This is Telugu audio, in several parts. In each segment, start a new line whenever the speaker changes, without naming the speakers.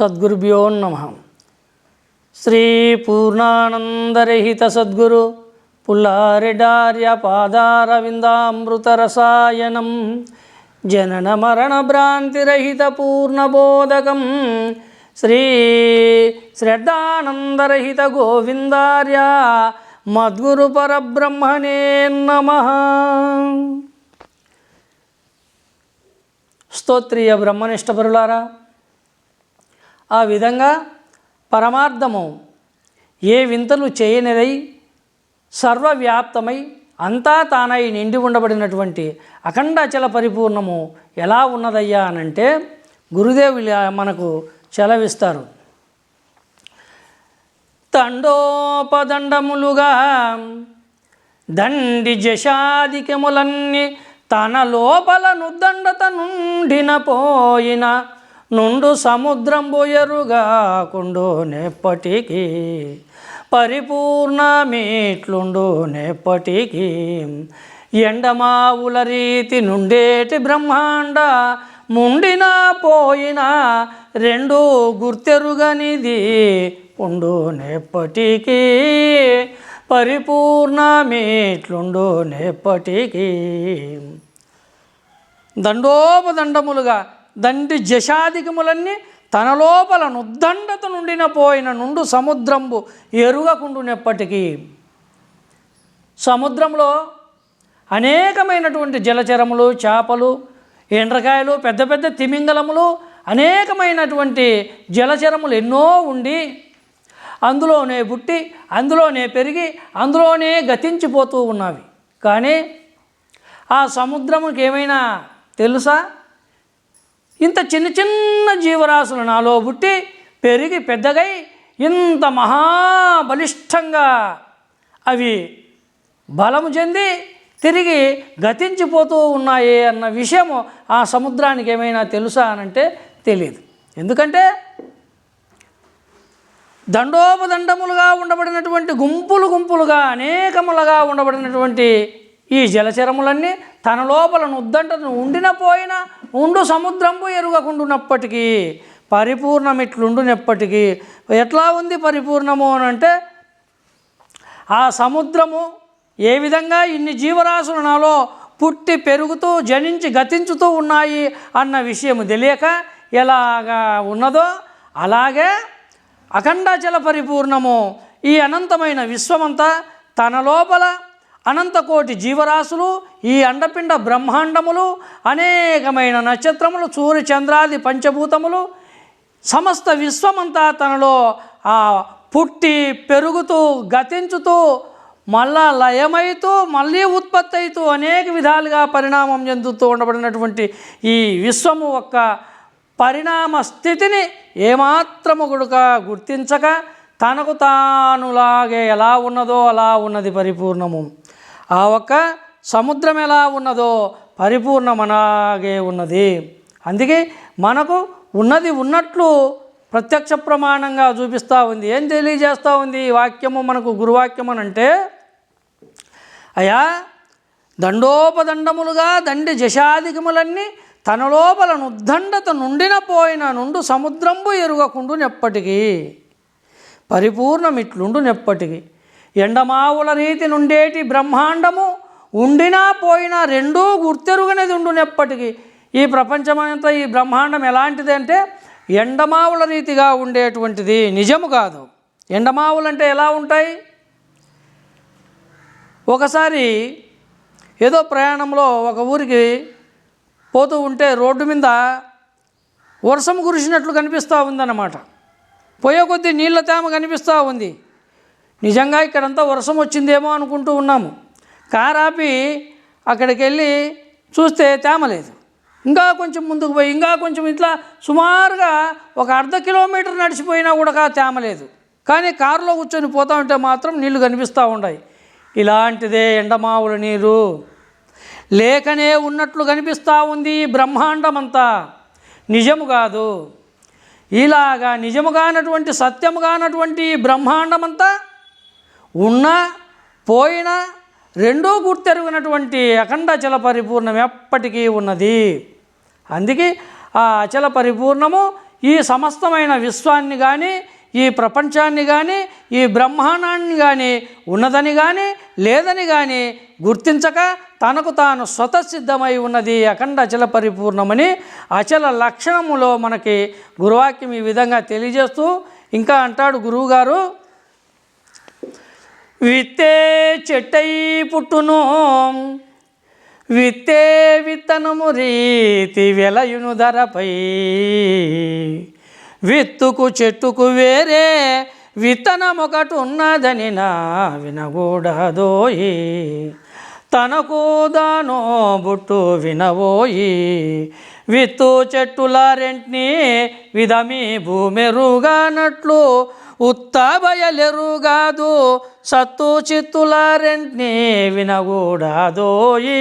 సద్గురుభ్యో నమ. శ్రీ పూర్ణానందరహిత సద్గురు పుల్లారెడార్య పాదారవిందామృతరసాయనం జనన మరణ భ్రాంతిరహిత పూర్ణబోధకం శ్రీ శ్రద్ధానందరహిత గోవిందార్య మద్గురు పరబ్రహ్మణే నమ. స్తోత్రియ బ్రహ్మనిష్ట పరులారా ఆ విధంగా పరమార్థము ఏ వింతలు చేయనిదై సర్వవ్యాప్తమై అంతా తానై నిండి ఉండబడినటువంటి అఖండాచల పరిపూర్ణము ఎలా ఉన్నదయ్యా అనంటే గురుదేవులు మనకు చెలవిస్తారు. తండోపదండములుగా దండి జశాధికములన్నీ తన లోపల నుద్దండత నుండిన పోయిన నుండు సముద్రం ఎరుగా కుండు నెప్పటికి. పరిపూర్ణమేట్లుండు నెప్పటికి. ఎండమావుల రీతి నుండేటి బ్రహ్మాండ ముండిన పోయిన రెండు గుర్తెరుగనిది ఉండు నెప్పటికీ. పరిపూర్ణమేట్లుండు నెప్పటికీ. దండోపదండములుగా దండి జశాధికములన్నీ తన లోపల నుద్దండత నుండిన పోయిన నుండు సముద్రంబు ఎరుగకుండునెప్పటికీ. సముద్రంలో అనేకమైనటువంటి జలచరములు చేపలు ఎండ్రకాయలు పెద్ద పెద్ద తిమింగలములు అనేకమైనటువంటి జలచరములు ఎన్నో ఉండి అందులోనే పుట్టి అందులోనే పెరిగి అందులోనే గతించిపోతూ ఉన్నవి. కానీ ఆ సముద్రముకి ఏమైనా తెలుసా? ఇంత చిన్న చిన్న జీవరాశులు నాలో పుట్టి పెరిగి పెద్దగై ఇంత మహాబలిష్టంగా అవి బలము చెంది తిరిగి గతించిపోతూ ఉన్నాయి అన్న విషయము ఆ సముద్రానికి ఏమైనా తెలుసా అనంటే తెలియదు ఎందుకంటే దండోపదండములుగా ఉండబడినటువంటి గుంపులు గుంపులుగా అనేకములుగా ఉండబడినటువంటి ఈ జలచరములన్నీ తన లోపల నుద్దంటను ఉండినపోయిన ఉండు సముద్రంబు ఎరుగకుండునప్పటికీ పరిపూర్ణమిట్లుండునప్పటికీ ఎట్లా ఉంది పరిపూర్ణము అని అంటే ఆ సముద్రము ఏ విధంగా ఇన్ని జీవరాశులు నాలో పుట్టి పెరుగుతూ జనించి గతించుతూ ఉన్నాయి అన్న విషయం తెలియక ఎలాగా ఉన్నదో అలాగే అఖండాచల పరిపూర్ణము ఈ అనంతమైన విశ్వమంతా తన లోపల అనంతకోటి జీవరాశులు ఈ అండపిండ బ్రహ్మాండములు అనేకమైన నక్షత్రములు సూర్య చంద్రాది పంచభూతములు సమస్త విశ్వమంతా తనలో ఆ పుట్టి పెరుగుతూ గతించుతూ మళ్ళా లయమైతూ మళ్ళీ ఉత్పత్తి అవుతూ అనేక విధాలుగా పరిణామం చెందుతూ ఉండబడినటువంటి ఈ విశ్వము ఒక్క పరిణామ స్థితిని ఏమాత్రము గుడుక గుర్తించక తనకు తానులాగే ఎలా ఉన్నదో అలా ఉన్నది పరిపూర్ణము. ఆ ఒక్క సముద్రం ఎలా ఉన్నదో పరిపూర్ణమనాగే ఉన్నది. అందుకే మనకు ఉన్నది ఉన్నట్లు ప్రత్యక్ష ప్రమాణంగా చూపిస్తూ ఉంది. ఏం తెలియజేస్తూ ఉంది ఈ వాక్యము మనకు గురువాక్యం అని అంటే అయా దండోపదండములుగా దండి జశాధికములన్నీ తన లోపల నుద్దండత నుండిన పోయిన నుండు సముద్రంబు ఎరుగకుండు నెప్పటికీ పరిపూర్ణమిట్లుండు నెప్పటికీ ఎండమావుల రీతి నుండేటి బ్రహ్మాండము ఉండినా పోయినా రెండూ గుర్తెరుగనేది ఉండునెప్పటికీ. ఈ ప్రపంచమంతా ఈ బ్రహ్మాండం ఎలాంటిది అంటే ఎండమావుల రీతిగా ఉండేటువంటిది నిజము కాదు. ఎండమావులు అంటే ఎలా ఉంటాయి? ఒకసారి ఏదో ప్రయాణంలో ఒక ఊరికి పోతూ ఉంటే రోడ్డు మీద వర్షం కురిసినట్లు కనిపిస్తూ ఉందన్నమాట. పోయే కొద్దీ నీళ్ళ తేమ కనిపిస్తూ ఉంది. నిజంగా ఇక్కడంతా వర్షం వచ్చిందేమో అనుకుంటూ ఉన్నాము. కారాపి అక్కడికి వెళ్ళి చూస్తే తేమ లేదు ఇంకా కొంచెం ముందుకు పోయి ఇంకా కొంచెం ఇట్లా సుమారుగా ఒక అర్ధ కిలోమీటర్ నడిచిపోయినా కూడా తేమ లేదు కానీ కారులో కూర్చొని పోతా ఉంటే మాత్రం నీళ్ళు కనిపిస్తూ ఉన్నాయి ఇలాంటిదే ఎండమావుల నీరు. లేకనే ఉన్నట్లు కనిపిస్తూ ఉంది బ్రహ్మాండమంతా. నిజము కాదు. ఇలాగా నిజముగానటువంటి సత్యముగానటువంటి బ్రహ్మాండమంతా ఉన్నా పోయినా రెండో గుర్తెరుగునటువంటి అఖండ అచల పరిపూర్ణం ఎప్పటికీ ఉన్నది. అందుకే ఆ అచల పరిపూర్ణము ఈ సమస్తమైన విశ్వాన్ని కానీ ఈ ప్రపంచాన్ని కానీ ఈ బ్రహ్మాండాన్ని కానీ ఉన్నదని కానీ లేదని కానీ గుర్తించక తనకు తాను స్వతసిద్ధమై ఉన్నది అఖండ అచల పరిపూర్ణమని అచల లక్షణములో మనకి గురువాక్యం ఈ విధంగా తెలియజేస్తూ ఇంకా అంటాడు గురువుగారు విత్తే చెట్టై పుట్టును. విత్తే విత్తనము రీతి వెలయును ధరపై. విత్తుకు చెట్టుకు వేరే విత్తనమొకటి ఉన్నదని నా వినకూడదోయి. తనకు దానో బుట్టు వినవోయి విత్తు చెట్టుల విధమి భూమెరుగానట్లు ఉత్త బయలెరుగాదు సత్తు చిత్తుల రెంట్ని వినకూడదోయి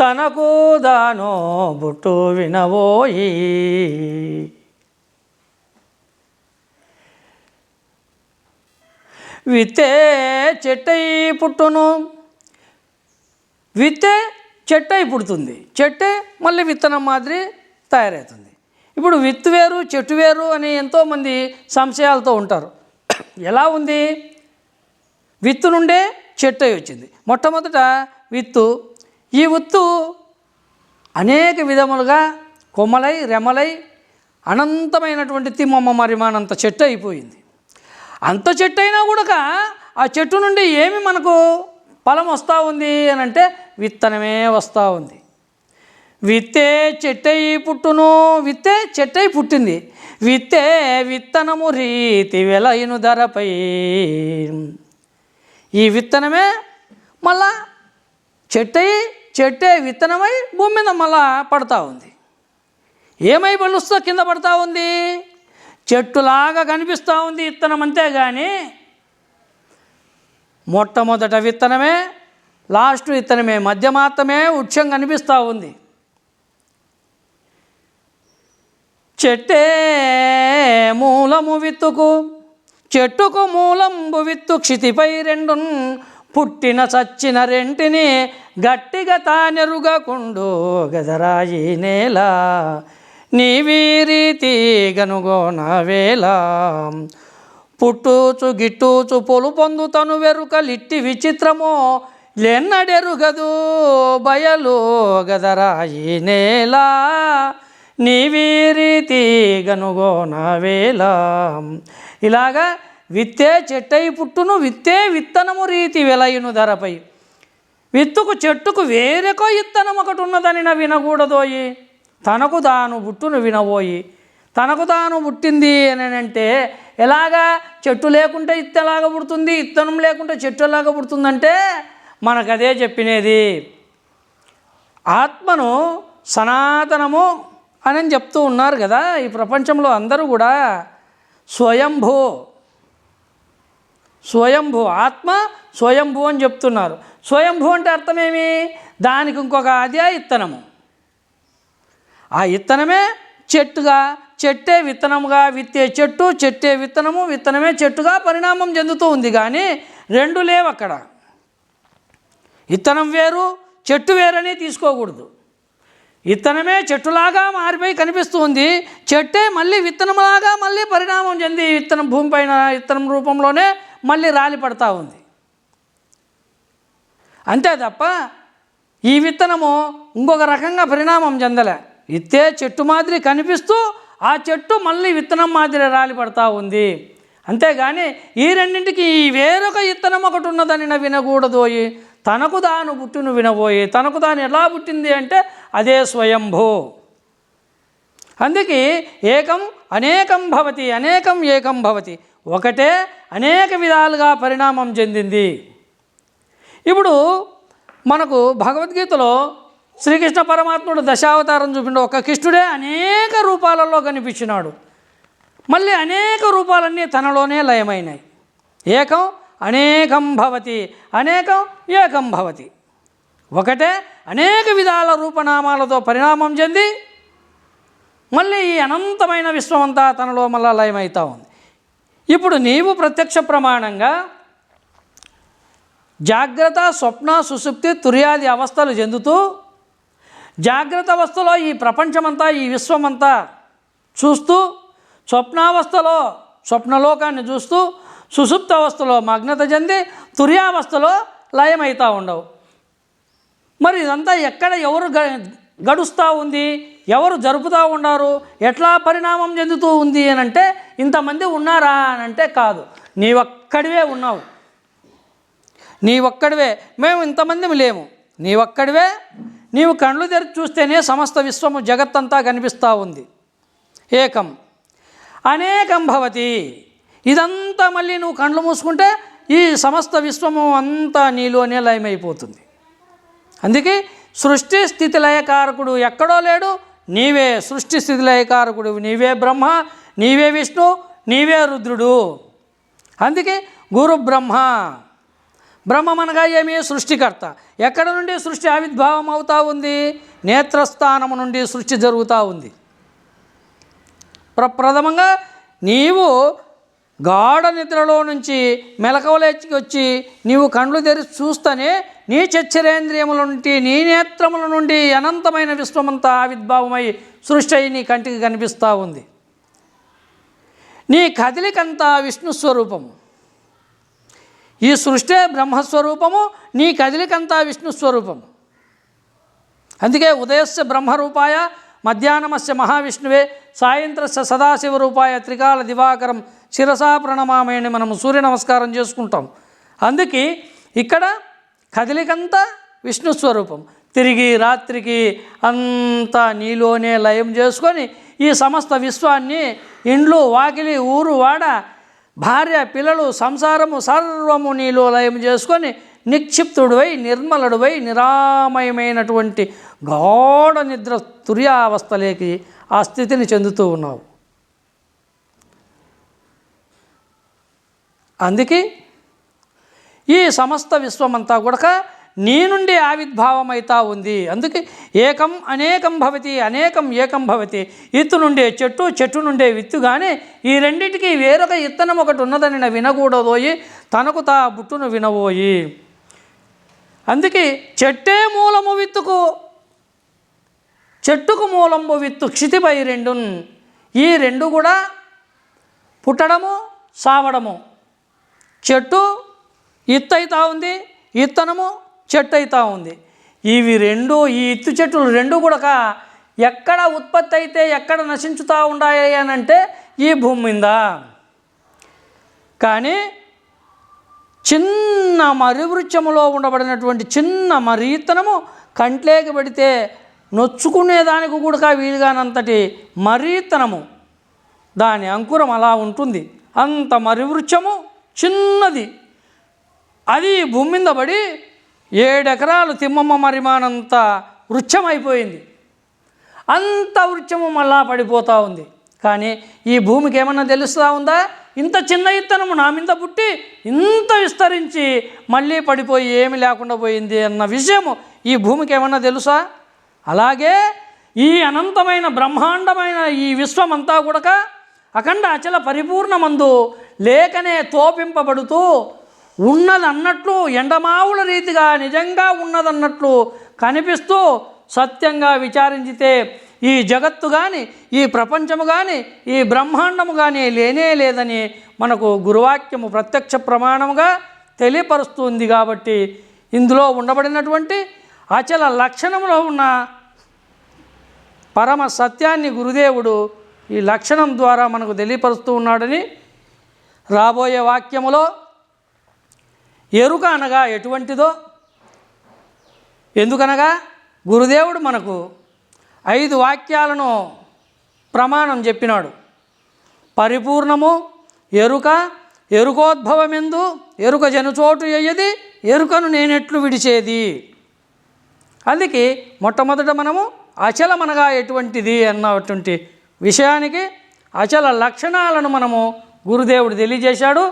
తనకు దానో బుట్టు వినవోయి విత్తే చెట్టై పుట్టును. విత్తే చెట్టై పుడుతుంది. చెట్టే మళ్ళీ విత్తనం మాదిరి తయారవుతుంది ఇప్పుడు విత్తు వేరు చెట్టు వేరు అని ఎంతోమంది సంశయాలతో ఉంటారు. ఎలా ఉంది? విత్తు నుండే చెట్టు అయి వచ్చింది. మొట్టమొదట విత్తు ఈ విత్తు అనేక విధములుగా కొమ్మలై రెమలై అనంతమైనటువంటి తిమ్మమ్మ మరిమానంత చెట్టు అయిపోయింది. అంత చెట్టు అయినా కూడా ఆ చెట్టు నుండి ఏమి మనకు ఫలం వస్తూ ఉంది అని అంటే విత్తనమే వస్తూ ఉంది. విత్తే చెట్టై పుట్టును విత్తే చెట్టై పుట్టింది. విత్తే విత్తనము రీతి వెలయిను ధరపై. ఈ విత్తనమే మళ్ళా చెట్టై చెట్టే విత్తనమై భూమి మీద మళ్ళా పడతా ఉంది. ఏమై పలుస్తో కింద పడతా ఉంది? చెట్టులాగా కనిపిస్తూ ఉంది విత్తనం అంతేగాని మొట్టమొదట విత్తనమే లాస్ట్ విత్తనమే మధ్య మాత్రమే వృక్షం కనిపిస్తూ ఉంది. చెట్టే మూలము విత్తుకు చెట్టుకు మూలంబు విత్తు క్షితిపై రెండున్ పుట్టిన చచ్చిన రెంటిని గట్టిగా తానెరుగకుండు గదరాయి నేల. నీవీ రీతి గనుగోన వేళ. పుట్టూచు గిట్టూచు పొలు పొందుతను వెరుకలిట్టి విచిత్రమో లెన్నడెరుగదు బయలు గదరాయి నేల. నీవీ రీతి నా వేళ. ఇలాగా విత్తే చెట్టై పుట్టును విత్తే విత్తనము రీతి వెలయును ధరపై. విత్తుకు చెట్టుకు వేరొక ఇత్తనం ఒకటి ఉన్నదని నా వినకూడదోయి. తనకు తాను బుట్టును వినబోయి. తనకు తాను పుట్టింది అని అంటే ఎలాగా చెట్టు లేకుంటే ఇత్త పుడుతుంది ఇత్తనం లేకుంటే చెట్టు ఎలాగ పుడుతుందంటే మనకు అదే చెప్పినది. ఆత్మను సనాతనము అని చెప్తూ ఉన్నారు కదా ఈ ప్రపంచంలో అందరూ కూడా. స్వయంభూ. స్వయంభూ. ఆత్మ స్వయంభూ అని చెప్తున్నారు. స్వయంభూ అంటే అర్థమేమి? దానికి ఇంకొక అదే ఇత్తనము. ఆ ఇత్తనమే చెట్టుగా చెట్టే విత్తనముగా విత్తే చెట్టు చెట్టే విత్తనము విత్తనమే చెట్టుగా పరిణామం చెందుతూ ఉంది కానీ రెండు లేవు అక్కడ. ఇత్తనం వేరు చెట్టు వేరని తీసుకోకూడదు. విత్తనమే చెట్టులాగా మారిపోయి కనిపిస్తూ ఉంది. చెట్టే మళ్ళీ విత్తనంలాగా మళ్ళీ పరిణామం చెంది విత్తనం భూమిపైన విత్తనం రూపంలోనే మళ్ళీ రాలి పడతా ఉంది. అంతే తప్ప ఈ విత్తనము ఇంకొక రకంగా పరిణామం చెందలే. విత్తే చెట్టు మాదిరి కనిపిస్తూ ఆ చెట్టు మళ్ళీ విత్తనం మాదిరి రాలి పడతా ఉంది. అంతేగాని ఈ రెండింటికి ఈ వేరొక విత్తనం ఒకటి ఉన్నదని వినకూడదోయి. తనకు తాను పుట్టును వినబోయి. తనకు తాను ఎలా పుట్టింది అంటే అదే స్వయంభూ. అందుకే ఏకం అనేకం భవతి అనేకం ఏకం భవతి. ఒకటే అనేక విధాలుగా పరిణామం చెందింది. ఇప్పుడు మనకు భగవద్గీతలో శ్రీకృష్ణ పరమాత్ముడు దశావతారం చూపిండు. ఒక కృష్ణుడే అనేక రూపాలలో కనిపించినాడు. మళ్ళీ అనేక రూపాలన్నీ తనలోనే లయమైనాయి. ఏకం అనేకం భవతి అనేకం ఏకం భవతి. ఒకటే అనేక విధాల రూపనామాలతో పరిణామం చెంది మళ్ళీ ఈ అనంతమైన విశ్వమంతా తనలో మళ్ళా లయమవుతూ ఉంది. ఇప్పుడు నీవు ప్రత్యక్ష ప్రమాణంగా జాగ్రత్త స్వప్న సుసుప్తి తుర్యాది అవస్థలు చెందుతూ జాగ్రత్త అవస్థలో ఈ ప్రపంచమంతా ఈ విశ్వమంతా చూస్తూ స్వప్నావస్థలో స్వప్నలోకాన్ని చూస్తూ సుసుప్త అవస్థలో మగ్నత చెంది తుర్యావస్థలో లయమవుతూ ఉండవు. మరి ఇదంతా ఎక్కడ ఎవరు గ గడుస్తూ ఉంది? ఎవరు జరుపుతూ ఉన్నారు? ఎట్లా పరిణామం చెందుతూ ఉంది అని అంటే ఇంతమంది ఉన్నారా అని అంటే కాదు. నీ ఒక్కడివే ఉన్నావు. నీ ఒక్కడివే మేము ఇంతమంది లేము. నీ ఒక్కడివే నీవు కళ్ళు తెరిచి చూస్తేనే సమస్త విశ్వము జగత్తంతా కనిపిస్తూ ఉంది. ఏకం. అనేకం భవతి. ఇదంతా మళ్ళీ నువ్వు కళ్ళు మూసుకుంటే ఈ సమస్త విశ్వము అంతా నీలోనే లయమైపోతుంది. అందుకే సృష్టి స్థితి లయకారకుడు ఎక్కడో లేడు. నీవే సృష్టి స్థితి లయకారకుడు. నీవే బ్రహ్మ నీవే విష్ణు నీవే రుద్రుడు. అందుకే గురు బ్రహ్మ. అనగా ఏమి సృష్టికర్త. ఎక్కడ నుండి సృష్టి ఆవిర్భావం అవుతా ఉంది? నేత్రస్థానము నుండి సృష్టి జరుగుతూ ఉంది. ప్రప్రథమంగా నీవు గాఢ నిద్రలో నుంచి మెలకవలేచి వచ్చి నీవు కండ్లు తెరిచి చూస్తేనే నీ చచ్చరేంద్రియముల నుండి నీ నేత్రముల నుండి అనంతమైన విశ్వమంతా ఆవిర్భావమై సృష్టి అయి నీ కంటికి కనిపిస్తూ ఉంది. నీ కదిలికంతా విష్ణు స్వరూపము. ఈ సృష్టి బ్రహ్మస్వరూపము నీ కదిలికంతా విష్ణు స్వరూపము. అందుకే ఉదయస్య బ్రహ్మరూపాయ మధ్యాహ్నమస్య మహావిష్ణువే సాయంత్రస్య సదాశివరూపాయ త్రికాల దివాకరం శిరసా ప్రణమామేని మనం సూర్య నమస్కారం చేసుకుంటాం. అందుకే ఇక్కడ కదిలికంతా విష్ణు స్వరూపం. తిరిగి రాత్రికి అంతా నీలోనే లయం చేసుకొని ఈ సమస్త విశ్వాన్ని ఇండ్లు వాకిలి ఊరు వాడ భార్య పిల్లలు సంసారము సర్వము నీలో లయం చేసుకొని నిక్షిప్తుడివై నిర్మలుడివై నిరామయమైనటువంటి గాఢ నిద్ర తుర్యావస్థలేకి ఆ స్థితిని చెందుతూ ఉన్నావు. అందుకే ఈ సమస్త విశ్వమంతా కూడా నీ నుండి ఆవిర్భావమైతా ఉంది. అందుకే ఏకం అనేకం భవతి అనేకం ఏకం భవతి. ఇత్తు నుండే చెట్టు చెట్టు నుండే విత్తు కానీ ఈ రెండింటికి వేరొక ఇత్తనం ఒకటి ఉన్నదని వినకూడదోయి తనకు తా బుట్టును వినబోయి అందుకే చెట్టే మూలము విత్తుకు చెట్టుకు మూలంబు విత్తు క్షితిపై రెండు ఈ రెండు కూడా పుట్టడము సావడము. చెట్టు ఇత్తు అవుతా ఉంది ఇత్తనము చెట్టు అవుతా ఉంది. ఇవి రెండు ఈ ఇత్తు చెట్లు రెండు కూడా ఎక్కడ ఉత్పత్తి అయితే ఎక్కడ నశించుతూ ఉండాలి అని అంటే ఈ భూమి మీద. కానీ చిన్న మరివృత్యములో ఉండబడినటువంటి చిన్న మరీతనము కంట్లేకి పెడితే నొచ్చుకునేదానికి కూడా వీలుగానంతటి మరీతనము దాని అంకురం అలా ఉంటుంది. అంత మరివృత్యము చిన్నది. అది భూమి మీద పడి ఏడెకరాలు తిమ్మమ్మ మరిమానంత వృక్షమైపోయింది. అంత వృక్షము మళ్ళా పడిపోతూ ఉంది. కానీ ఈ భూమికి ఏమన్నా తెలుస్తూ ఉందా? ఇంత చిన్న ఇత్తనము నా మీద పుట్టి ఇంత విస్తరించి మళ్ళీ పడిపోయి ఏమి లేకుండా పోయింది అన్న విషయము ఈ భూమికి ఏమన్నా తెలుసా? అలాగే ఈ అనంతమైన బ్రహ్మాండమైన ఈ విశ్వమంతా కూడా అఖండ అచల పరిపూర్ణమందు లేకనే తోపింపబడుతూ ఉన్నదన్నట్లు ఎండమావుల రీతిగా నిజంగా ఉన్నదన్నట్లు కనిపిస్తూ సత్యంగా విచారించితే ఈ జగత్తు కానీ ఈ ప్రపంచము కానీ ఈ బ్రహ్మాండము కానీ లేనే లేదని మనకు గురువాక్యము ప్రత్యక్ష ప్రమాణముగా తెలియపరుస్తుంది కాబట్టి ఇందులో ఉండబడినటువంటి అచల లక్షణంలో ఉన్న పరమ సత్యాన్ని గురుదేవుడు ఈ లక్షణం ద్వారా మనకు తెలియపరుస్తూ ఉన్నాడని రాబోయే వాక్యములో ఎరుక అనగా ఎటువంటిదో? ఎందుకనగా? గురుదేవుడు మనకు ఐదు వాక్యాలను ప్రమాణం చెప్పినాడు. పరిపూర్ణము ఎరుక ఎరుకోద్భవమెందు ఎరుక జనుచోటు అయ్యది ఎరుకను నేనెట్లు విడిచేది. అందుకే మొట్టమొదట మనము అచలమనగా ఎటువంటిది అన్నటువంటి విషయానికి అచల లక్షణాలను మనము గురుదేవుడు తెలియజేశాడు.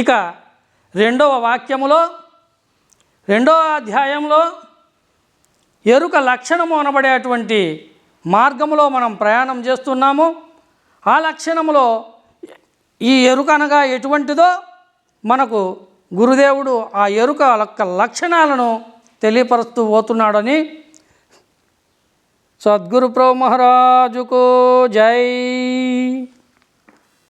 ఇక రెండవ వాక్యములో రెండవ అధ్యాయంలో ఎరుక లక్షణము అనబడేటువంటి మార్గములో మనం ప్రయాణం చేస్తున్నాము. ఆ లక్షణములో ఈ ఎరుక అనగా ఎటువంటిదో మనకు గురుదేవుడు ఆ ఎరుక యొక్క లక్షణాలను తెలియపరుస్తూ పోతున్నాడని సద్గురు ప్రభు మహారాజుకు జై.